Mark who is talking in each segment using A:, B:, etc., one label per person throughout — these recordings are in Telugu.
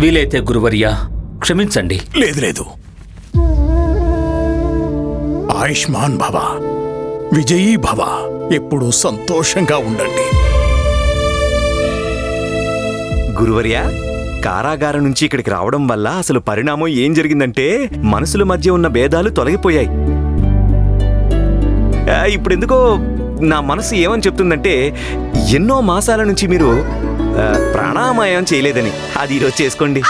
A: వీలైతే గురువర్యా క్షమించండి.
B: లేదు లేదు. ఆయుష్మాన్ భవ విజయీ భవ ఎప్పుడూ సంతోషంగా ఉండండి.
C: గురువర్య కారాగారం నుంచి ఇక్కడికి రావడం వల్ల అసలు పరిణామం ఏం జరిగిందంటే మనసుల మధ్య ఉన్న భేదాలు తొలగిపోయాయి. ఆ, ఇప్పుడెందుకో నా మనసు ఏమని చెప్తుందంటే ఎన్నో మాసాల నుంచి మీరు ఆ, ప్రాణాయామం చేయలేదని. అది ఈరోజు చేసుకోండి.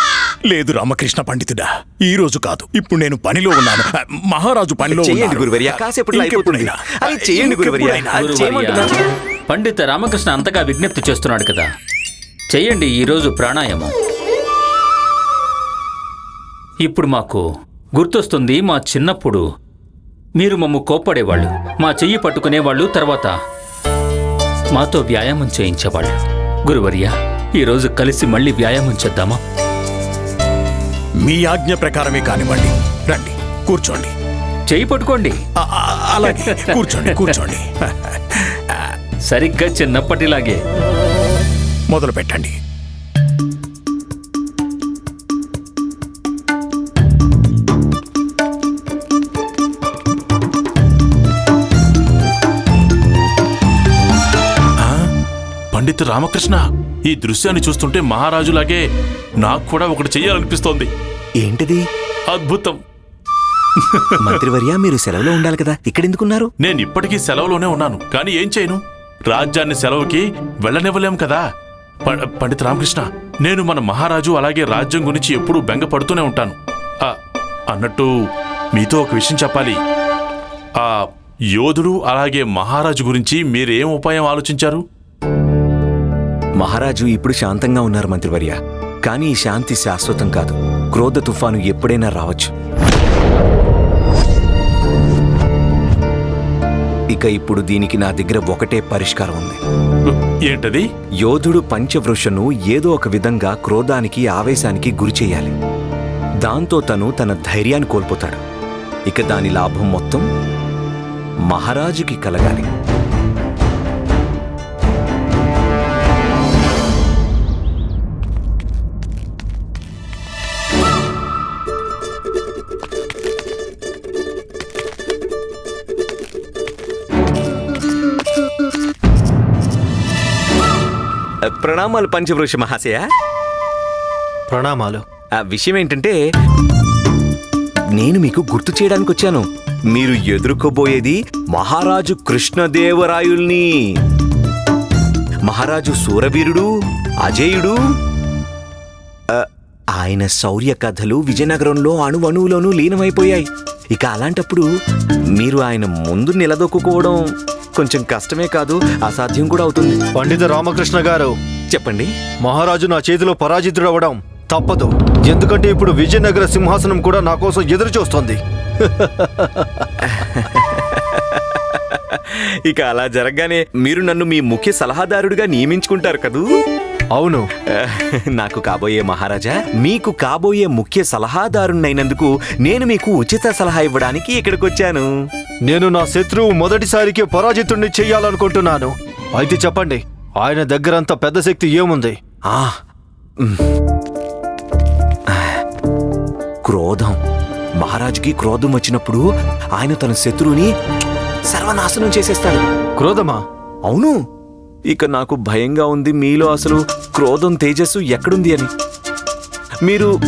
B: లేదు రామకృష్ణ పండితుడా ఈ రోజు కాదు. ఇప్పుడు నేను పనిలో ఉన్నాను. మహారాజు పనిలో
C: చేయండి. గురువర్య కాసేపట్లో అయిపోతుంది. అది చేయండి గురువర్య
B: ఇంకెప్పుడైనా.
C: అది
A: గురువర్యా.
C: చేయమంటున్నాను.
A: పండిత రామకృష్ణ అంతగా విజ్ఞప్తి చేస్తున్నాడు కదా. చెయ్యండి ఈరోజు ప్రాణాయామం. ఇప్పుడు మాకు గుర్తొస్తుంది మా చిన్నప్పుడు మీరు మమ్ము కోప్పడేవాళ్ళు మా చెయ్యి పట్టుకునేవాళ్ళు తర్వాత మాతో వ్యాయామం చేయించేవాళ్ళు. గురువర్య ఈరోజు కలిసి మళ్ళీ వ్యాయామం చేద్దామా?
B: మీ ఆజ్ఞ ప్రకారమే కానివ్వండి. రండి కూర్చోండి.
A: చెయ్యి పట్టుకోండి.
B: అలాగే కూర్చోండి కూర్చోండి.
A: సరిగ్గా చిన్నప్పటిలాగే.
B: మొదలు పెట్టండి
D: పండిత్ రామకృష్ణ ఈ దృశ్యాన్ని చూస్తుంటే మహారాజులాగే నాకు కూడా ఒకటి చెయ్యాలనిపిస్తోంది.
C: ఏంటిది?
D: అద్భుతం.
C: మంత్రివర్య మీరు సెలవులో ఉండాలి కదా. ఇక్కడెందుకున్నారు?
D: నేను ఇప్పటికీ సెలవులోనే ఉన్నాను కానీ ఏం చేయను? రాజ్యాన్ని సెలవుకి వెళ్ళనివ్వలేం కదా. ప- పండిత్ రామకృష్ణ నేను మన మహారాజు అలాగే రాజ్యం గురించి ఎప్పుడూ బెంగ పడుతూనే ఉంటాను. ఆ, అన్నట్టు మీతో ఒక విషయం చెప్పాలి. ఆ యోధుడు అలాగే మహారాజు గురించి మీరేం ఉపాయం ఆలోచించారు?
C: మహారాజు ఇప్పుడు శాంతంగా ఉన్నారు మంత్రివర్య. కానీ ఈ శాంతి శాశ్వతం కాదు. క్రోధ తుఫాను ఎప్పుడైనా రావచ్చు. ఇక ఇప్పుడు దీనికి నా దగ్గర ఒకటే పరిష్కారం ఉంది.
D: ఏంటది?
C: యోధుడు పంచవృషను ఏదో ఒక విధంగా క్రోధానికి ఆవేశానికి గురి చేయాలి. దాంతో తను తన ధైర్యాన్ని కోల్పోతాడు. ఇక దాని లాభం మొత్తం మహారాజుకి కలగాలి. ప్రణామాలు పంచవృష మహాశయ.
E: ప్రణామాలు.
C: ఆ విషయం ఏంటంటే నేను మీకు గుర్తు చేయడానికి వచ్చాను. మీరు ఎదుర్కోబోయేది మహారాజు కృష్ణదేవరాయుల్ని. మహారాజు సూరవీరుడు అజేయుడు ఆయన శౌర్య కథలు విజయనగరంలో అణువణువులోనూ లీనమైపోయాయి. ఇక అలాంటప్పుడు మీరు ఆయన ముందు నిలదొక్కుకోవడం కొంచెం కష్టమే కాదు అసాధ్యం కూడా అవుతుంది.
E: పండిత రామకృష్ణ గారు
C: చెప్పండి.
E: మహారాజు నా చేతిలో పరాజితుడవడం తప్పదు. ఎందుకంటే ఇప్పుడు విజయనగర సింహాసనం కూడా నా కోసం ఎదురు చూస్తోంది.
C: ఇక అలా జరగగానే మీరు నన్ను మీ ముఖ్య సలహాదారుడిగా నియమించుకుంటారు కదూ?
E: అవును.
C: నాకు కాబోయే మహారాజా మీకు కాబోయే ముఖ్య సలహాదారునైనందుకు నేను మీకు ఉచిత సలహా ఇవ్వడానికి ఇక్కడికి వచ్చాను
E: నేను నా శత్రువు మొదటిసారికి పరాజితుడిని చెయ్యాలనుకుంటున్నాను. అయితే చెప్పండి ఆయన దగ్గర అంత పెద్ద శక్తి ఏముంది?
C: ఆ. క్రోధం. మహారాజుకి క్రోధం వచ్చినప్పుడు ఆయన తన శత్రువుని సర్వనాశనం చేసేస్తాడు.
E: క్రోధమా?
C: అవును. ఇక నాకు భయంగా ఉంది మీలో అసలు క్రోధం తేజస్సు ఎక్కడుంది అని. మీరు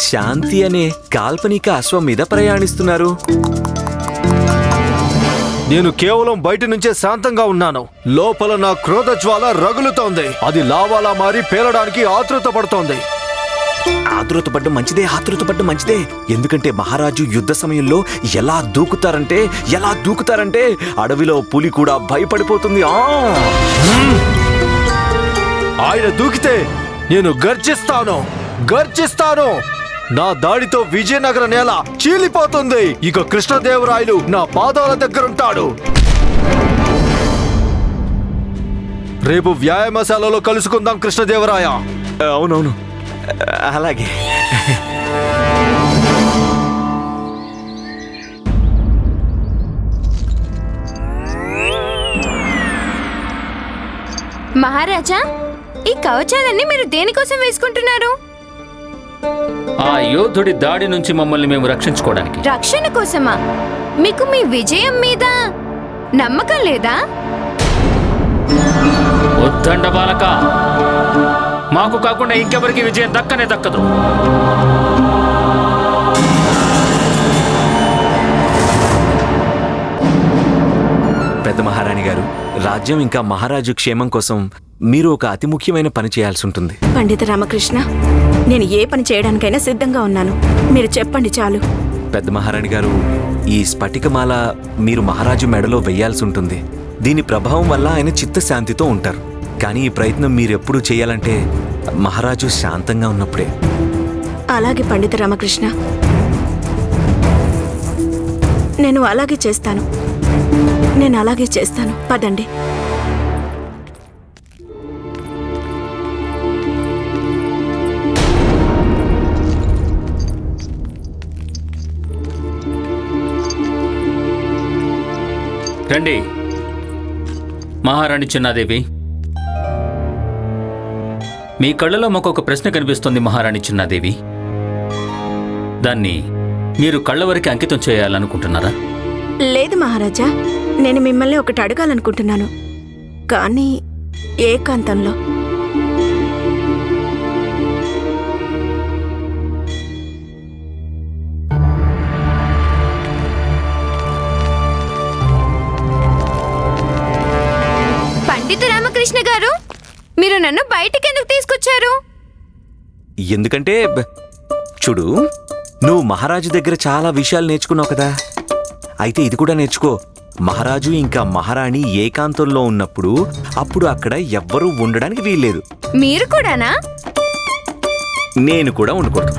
C: శాంతి అనే కాల్పనిక అశ్వం మీద ప్రయాణిస్తున్నారు.
E: నేను కేవలం బయట నుంచే శాంతంగా ఉన్నాను. లోపల నా క్రోధ జ్వాల రగులుతోంది. అది లావాలా మారి పేలడానికి ఆతృత పడుతోంది.
C: ఆతురతపడ్డం మంచిదే ఆతురతపడ్డం మంచిదే. ఎందుకంటే మహారాజు యుద్ధ సమయంలో ఎలా దూకుతారంటే ఎలా దూకుతారంటే అడవిలో పులి కూడా భయపడిపోతుంది. ఆ!
E: ఆయన దూకితే నేను గర్జిస్తాను గర్జిస్తాను. నా దాడితో విజయనగర నేల చీలిపోతుంది. ఇక కృష్ణదేవరాయలు నా పాదాల దగ్గరుంటాడు. రేపు వ్యాయామశాలలో కలుసుకుందాం కృష్ణదేవరాయ.
C: అవునవును. అలాగే.
F: మహారాజా ఈ కవచాలన్నీ మీరు దేనికోసం వేసుకుంటున్నారు?
A: ఆ యోధుడి దాడి నుంచి మమ్మల్ని మేము రక్షించుకోవడానికి.
F: రక్షణ కోసమా? మీకు మీ విజయం మీద నమ్మకం లేదా?
A: ఉద్దండ బాలక మాకు కాకుండా ఇంకెవరికి విజయం దక్కనే దక్కదు.
C: పెద్ద మహారాణి గారు రాజ్యం ఇంకా మహారాజు క్షేమం కోసం మీరు ఒక అతి ముఖ్యమైన పని చేయాల్సి ఉంటుంది.
G: పండిత రామకృష్ణ నేను ఏ పని చేయడానికైనా సిద్ధంగా ఉన్నాను. మీరు చెప్పండి చాలు.
C: పెద్ద మహారాణి గారు ఈ స్ఫటికమాల మీరు మహారాజు మెడలో వెయ్యాల్సి ఉంటుంది. దీని ప్రభావం వల్ల ఆయన చిత్తశాంతితో ఉంటారు. కానీ ఈ ప్రయత్నం మీరెప్పుడు చేయాలంటే మహారాజు శాంతంగా ఉన్నప్పుడే.
G: అలాగే పండిత రామకృష్ణ. నేను అలాగే చేస్తాను. నేను అలాగే చేస్తాను. పదండి.
A: రండి. మహారాణి చిన్నాదేవి మీ కళ్ళలో మాకు ఒక ప్రశ్న కనిపిస్తుంది మహారాణి చిన్నాదేవి. దాన్ని మీరు కళ్ళ వరకు అంకితం చేయాలనుకుంటున్నారా?
G: లేదు మహారాజా. నేను మిమ్మల్ని ఒకటి అడగాలనుకుంటున్నాను. కానీ ఏకాంతంలో.
F: పండిత రామకృష్ణ గారు మీరు నన్ను బయటికి తీసుకొచ్చారు?
C: ఎందుకంటే చూడు నువ్వు మహారాజు దగ్గర చాలా విషయాలు నేర్చుకున్నావు కదా. అయితే ఇది కూడా నేర్చుకో. మహారాజు ఇంకా మహారాణి ఏకాంతంలో ఉన్నప్పుడు అప్పుడు అక్కడ ఎవ్వరూ ఉండడానికి వీల్లేదు.
F: మీరు కూడానా?
C: నేను కూడా ఉండకూడదు?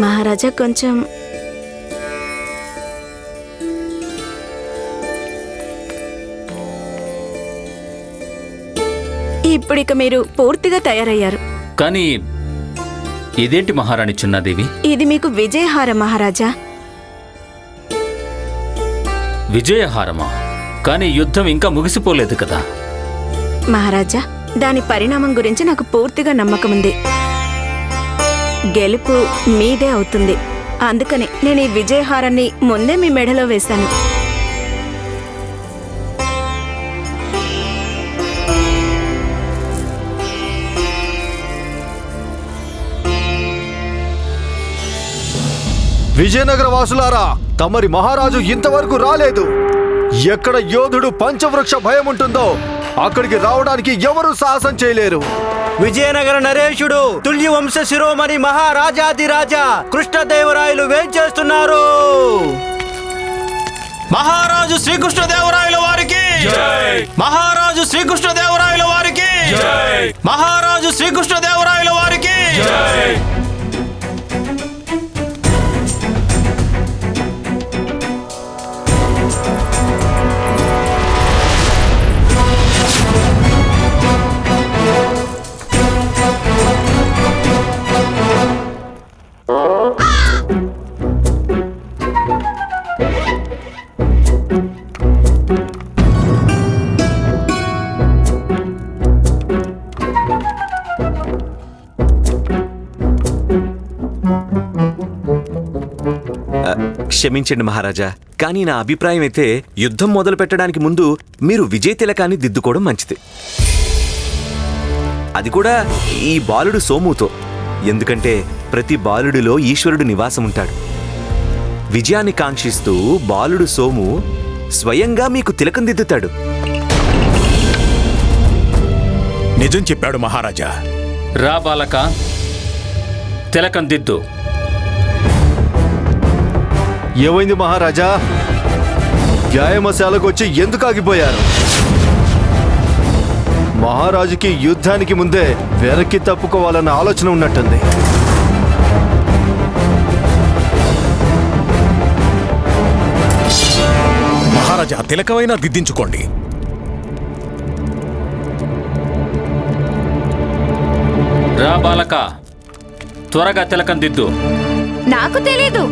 G: మహారాజా కొంచెం ఇప్పుడిక మీరు పూర్తిగా తయారయ్యారు.
A: కానీ ఇదేంటి మహారాణి చిన్నాదేవి?
G: ఇది మీకు విజయహారం మహారాజా.
A: విజయహారమా? కానీ యుద్ధం ఇంకా ముగిసిపోలేదు కదా.
G: మహారాజా దాని పరిణామం గురించి నాకు పూర్తిగా నమ్మకం ఉంది. గెలుపు మీదే అవుతుంది. అందుకని నేను ఈ విజయహారాన్ని ముందే మీ మెడలో వేశాను.
E: విజయనగర వాసులారా తమరి మహారాజు ఇంతవరకు రాలేదు. ఎక్కడ యోధుడు పంచవృక్ష భయం ఉంటుందో అక్కడికి రావడానికి ఎవరూ సాహసం చేయలేరు.
H: విజయనగర నరేషుడు తుల్య వంశ శిరోమణి మహారాజాదిరాజా కృష్ణదేవరాయలు వేంచేస్తున్నారు మహారాజు శ్రీకృష్ణదేవరాయల వారికి! మహారాజు శ్రీకృష్ణదేవరాయల వారికి! మహారాజు శ్రీకృష్ణదేవరాయల
C: క్షమించండి మహారాజా. కానీ నా అభిప్రాయం అయితే యుద్ధం మొదలు పెట్టడానికి ముందు మీరు విజయ తిలకాన్ని దిద్దుకోవడం మంచిది. అది కూడా ఈ బాలుడు సోముతో. ఎందుకంటే ప్రతి బాలుడిలో ఈశ్వరుడు నివాసం ఉంటాడు. విజయాన్ని కాంక్షిస్తూ బాలుడు సోము స్వయంగా మీకు తిలకం దిద్దుతాడు.
B: నిజం చెప్పాడు మహారాజా.
A: రా బాలక తిలకం దిద్దు.
E: ఏమైంది మహారాజా? వ్యాయామశాలకు వచ్చి ఎందుకు ఆగిపోయారు? మహారాజుకి యుద్ధానికి ముందే వెనక్కి తప్పుకోవాలన్న ఆలోచన ఉన్నట్టుంది.
B: మహారాజా తిలకమైనా దిద్దించుకోండి.
A: రా బాలక త్వరగా తిలకం దిద్దు.
F: నాకు తెలీదు.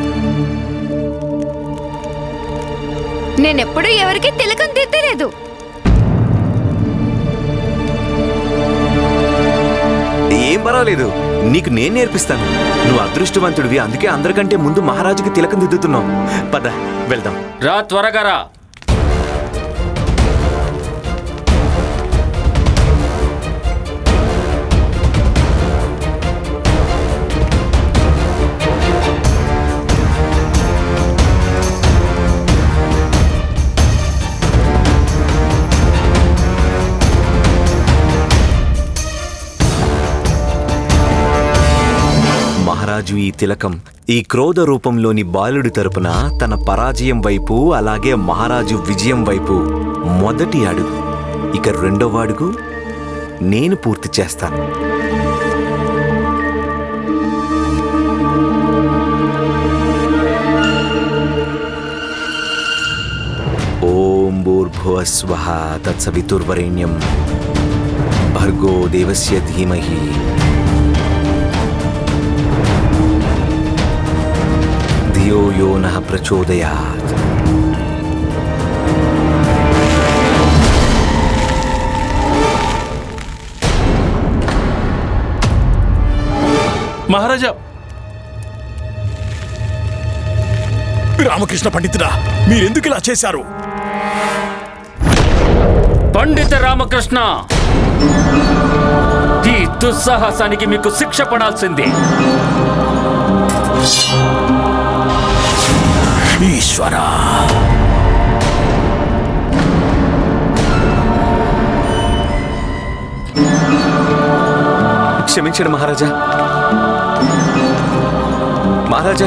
F: నేనెప్పుడు ఎవరికి తిలకం దిద్దలేదు
C: ఏం పర్వాలేదు. నీకు నేను నేర్పిస్తాను. నువ్వు అదృష్టవంతుడివి. అందుకే అందరికంటే ముందు మహారాజుకి తిలకం దిద్దుతున్నావు. పద వెళ్దాం.
A: రా త్వరగా రా.
C: మహారాజు ఈ తిలకం. ఈ క్రోధ రూపంలోని బాలుడి తరపున తన పరాజయం వైపు అలాగే మహారాజు విజయం వైపు మొదటి అడుగు. ఇక రెండవ అడుగు నేను పూర్తి చేస్తాను. ఓం భూర్భువస్వ తత్సవితుర్వరేణ్యం. భర్గో దేవస్య ధీమహి. ధియో యో నః ప్రచోదయాత్
D: మహారాజా!
B: రామకృష్ణ పండితుడా మీరెందుకు ఇలా చేశారు?
A: పండిత రామకృష్ణ ఈ దుస్సాహసానికి మీకు శిక్ష పడాల్సిందే.
B: ఈశ్వర.
C: క్షమించండి మహారాజా. మహారాజా.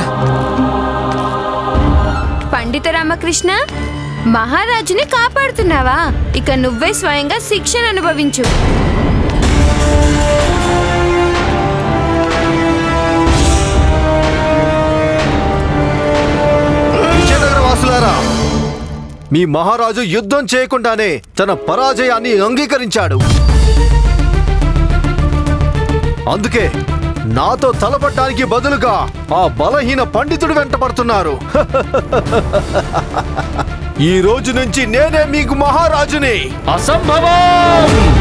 F: పండిత రామకృష్ణ మహారాజుని కాపాడుతున్నావా? ఇక నువ్వే స్వయంగా శిక్షను అనుభవించు.
E: దాసులారా మీ మహారాజు యుద్ధం చేయకుండానే తన పరాజయాన్ని అంగీకరించాడు. అందుకే నాతో తలపడ్డానికి బదులుగా ఆ బలహీన పండితుడు వెంటపడుతున్నారు. ఈ రోజు నుంచి నేనే మీకు మహారాజుని.
A: అసంభవం!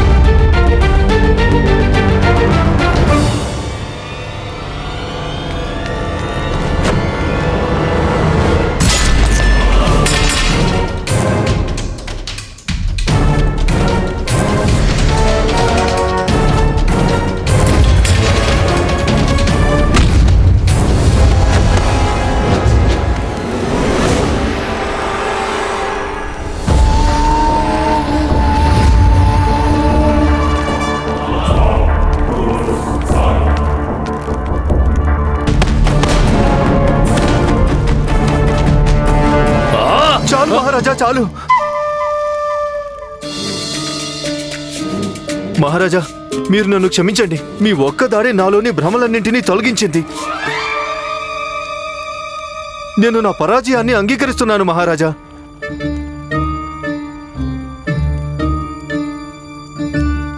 E: మహారాజా చాలు. మహారాజా మీరు నన్ను క్షమించండి. మీ ఒక్క దాడి నాలోని భ్రమలన్నింటినీ తొలగించింది. నేను నా పరాజయాన్ని అంగీకరిస్తున్నాను మహారాజా.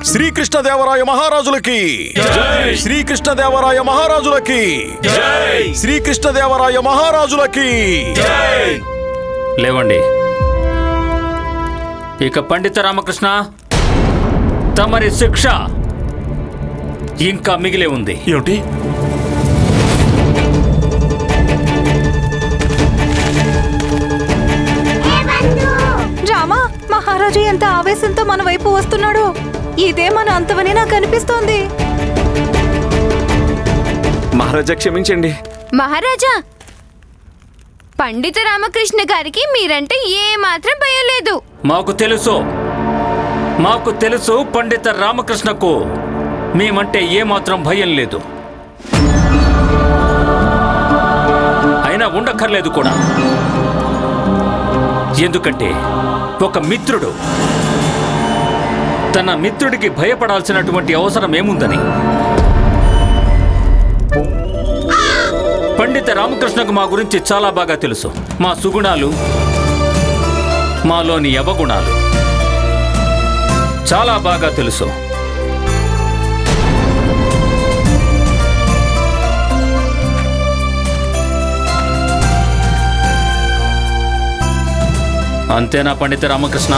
B: శ్రీకృష్ణదేవరాయ మహారాజులకి. శ్రీకృష్ణదేవరాయ మహారాజులకి. శ్రీకృష్ణదేవరాయ మహారాజులకి.
A: లేవండి. ఇక పండిత రామకృష్ణ తమరి శిక్ష ఇంకా మిగిలే ఉంది.
D: ఏమిటి?
G: రామా మహారాజు ఎంత ఆవేశంతో మన వైపు వస్తున్నాడు. ఇదే మన అంతవని నాకు అనిపిస్తోంది.
C: మహారాజా క్షమించండి.
F: మహారాజా పండిత రామకృష్ణ గారికి మీరంటే ఏ మాత్రం భయం లేదు.
A: మాకు తెలుసు. మాకు తెలుసు పండిత రామకృష్ణకు మేమంటే ఏమాత్రం భయం లేదు. అయినా ఉండక్కర్లేదు కూడా. ఎందుకంటే ఒక మిత్రుడు తన మిత్రుడికి భయపడాల్సినటువంటి అవసరం ఏముందని? పండిత రామకృష్ణకు మా గురించి చాలా బాగా తెలుసు. మా సుగుణాలు ఆత్మలోని యవగుణాలు. చాలా బాగా తెలుసు. అంతేనా పండిత రామకృష్ణ?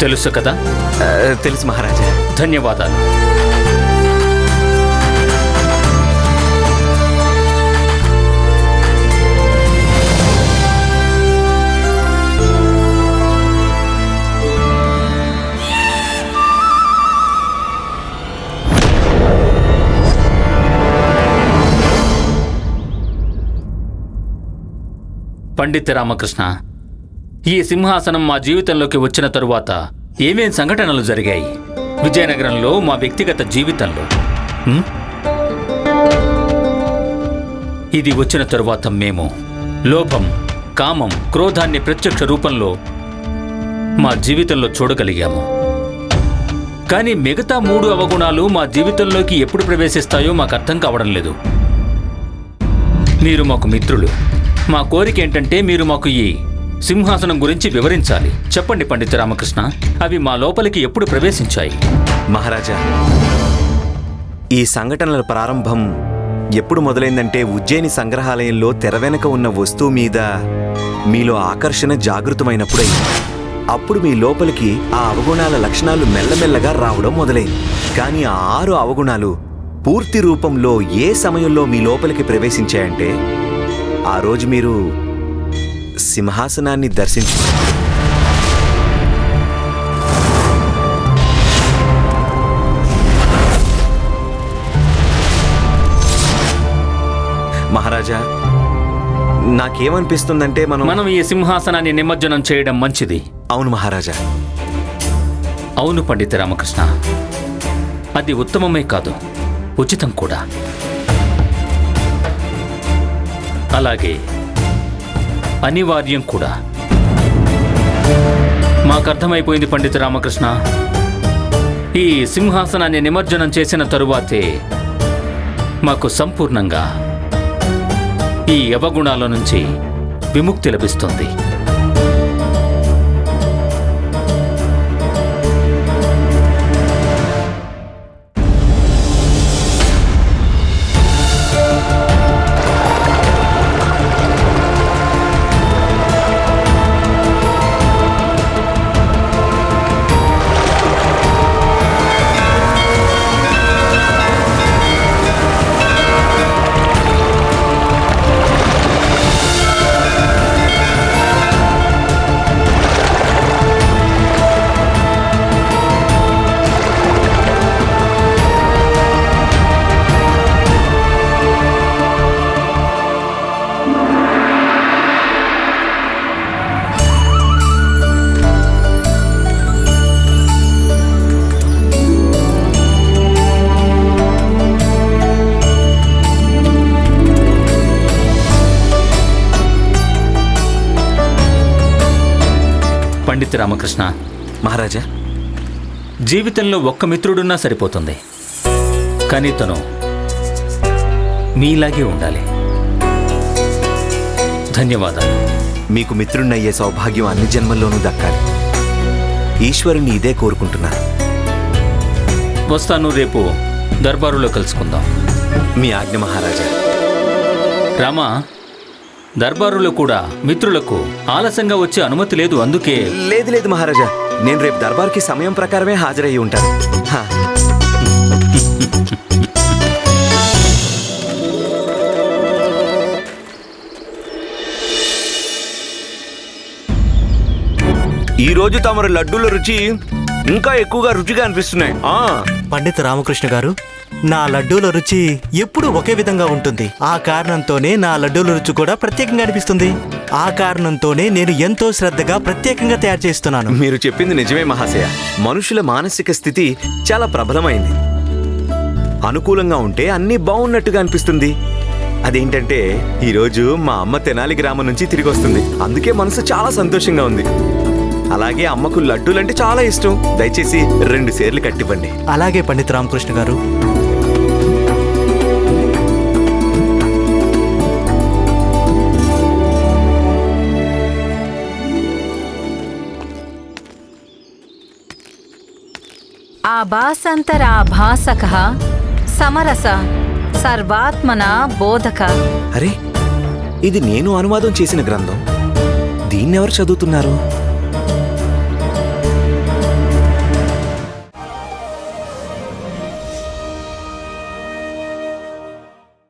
A: తెలుసు కదా?
C: తెలుసు మహారాజా.
A: ధన్యవాదాలు. పండిత రామకృష్ణ ఈ సింహాసనం మా జీవితంలోకి వచ్చిన తరువాత ఏమేం సంఘటనలు జరిగాయి? విజయనగరంలో మా వ్యక్తిగత జీవితంలో. ఇది వచ్చిన తరువాత మేము లోపం కామం క్రోధాన్ని ప్రత్యక్ష రూపంలో మా జీవితంలో చూడగలిగాము. కానీ మిగతా మూడు అవగుణాలు మా జీవితంలోకి ఎప్పుడు ప్రవేశిస్తాయో మాకు అర్థం కావడం లేదు. మీరు మాకు మిత్రులు. మా కోరిక ఏంటంటే మీరు మాకు ఈ సింహాసనం గురించి వివరించాలి. చెప్పండి పండిత రామకృష్ణ. అవి మా లోపలికి ఎప్పుడు ప్రవేశించాయి?
C: మహారాజా ఈ సంఘటనల ప్రారంభం ఎప్పుడు మొదలైందంటే ఉజ్జయిని సంగ్రహాలయంలో తెర వెనక ఉన్న వస్తువు మీద మీలో ఆకర్షణ జాగృతమైనప్పుడై అప్పుడు మీ లోపలికి ఆ అవగుణాల లక్షణాలు మెల్లమెల్లగా రావడం మొదలైంది. కానీ ఆ ఆరు అవగుణాలు పూర్తి రూపంలో ఏ సమయంలో మీ లోపలికి ప్రవేశించాయంటే ఆ రోజు మీరు సింహాసనాన్ని దర్శించు మహారాజా నాకేమనిపిస్తుందంటే మనం
A: మనం ఈ సింహాసనాన్ని నిమజ్జనం చేయడం మంచిది.
C: అవును మహారాజా.
A: అవును పండిత రామకృష్ణ. అది ఉత్తమమే కాదు ఉచితం కూడా. అలాగే అనివార్యం కూడా. మాకు అర్థమైపోయింది పండిత రామకృష్ణ. ఈ సింహాసనాన్ని నిమజ్జనం చేసిన తరువాతే మాకు సంపూర్ణంగా ఈ యవగుణాల నుంచి విముక్తి లభిస్తుంది. పండిత రామకృష్ణ.
C: మహారాజా
A: జీవితంలో ఒక్క మిత్రుడున్నా సరిపోతుంది. కానీ తను మీలాగే ఉండాలి. ధన్యవాదాలు.
C: మీకు మిత్రుణ్ణయ్యే సౌభాగ్యం అన్ని జన్మల్లోనూ దక్కాలి. ఈశ్వరుని ఇదే కోరుకుంటున్నాను.
A: వస్తాను రేపు దర్బారులో కలుసుకుందాం.
C: మీ ఆజ్ఞ మహారాజా.
A: రామా దర్బారులో కూడా మిత్రులకు ఆలస్యంగా వచ్చే అనుమతి లేదు అందుకే
C: లేదు లేదు మహారాజా. నేను రేపు దర్బార్కి సమయం ప్రకారమే హాజరయ్యి ఉంటాను. హా. ఈ రోజు తమరు లడ్డూల రుచి ఇంకా ఎక్కువగా రుచిగా అనిపిస్తున్నాయి. ఆ.
H: పండిత రామకృష్ణ గారు నా లడ్డూల రుచి ఎప్పుడూ ఒకే విధంగా ఉంటుంది. ఆ కారణంతోనే నా లడ్డూల రుచి కూడా ప్రత్యేకంగా అనిపిస్తుంది. ఆ కారణంతోనే నేను ఎంతో శ్రద్ధగా ప్రత్యేకంగా తయారు చేస్తున్నాను.
C: మీరు చెప్పింది నిజమే మహాశయ. మనుషుల మానసిక స్థితి చాలా ప్రబలమైంది. అనుకూలంగా ఉంటే అన్నీ బాగున్నట్టుగా అనిపిస్తుంది. అదేంటంటే ఈరోజు మా అమ్మ తెనాలి గ్రామం నుంచి తిరిగి వస్తుంది. అందుకే మనసు చాలా సంతోషంగా ఉంది. అలాగే అమ్మకు లడ్డూలంటే చాలా ఇష్టం. దయచేసి రెండు సేర్లు కట్టివ్వండి.
H: అలాగే పండిత రామకృష్ణ గారు.
I: ఆభాసంతరాభాసక సమరస సర్వాత్మన బోధక.
C: అరే ఇది నేను అనువాదం చేసిన గ్రంథం. దీన్నెవరు చదువుతున్నారు?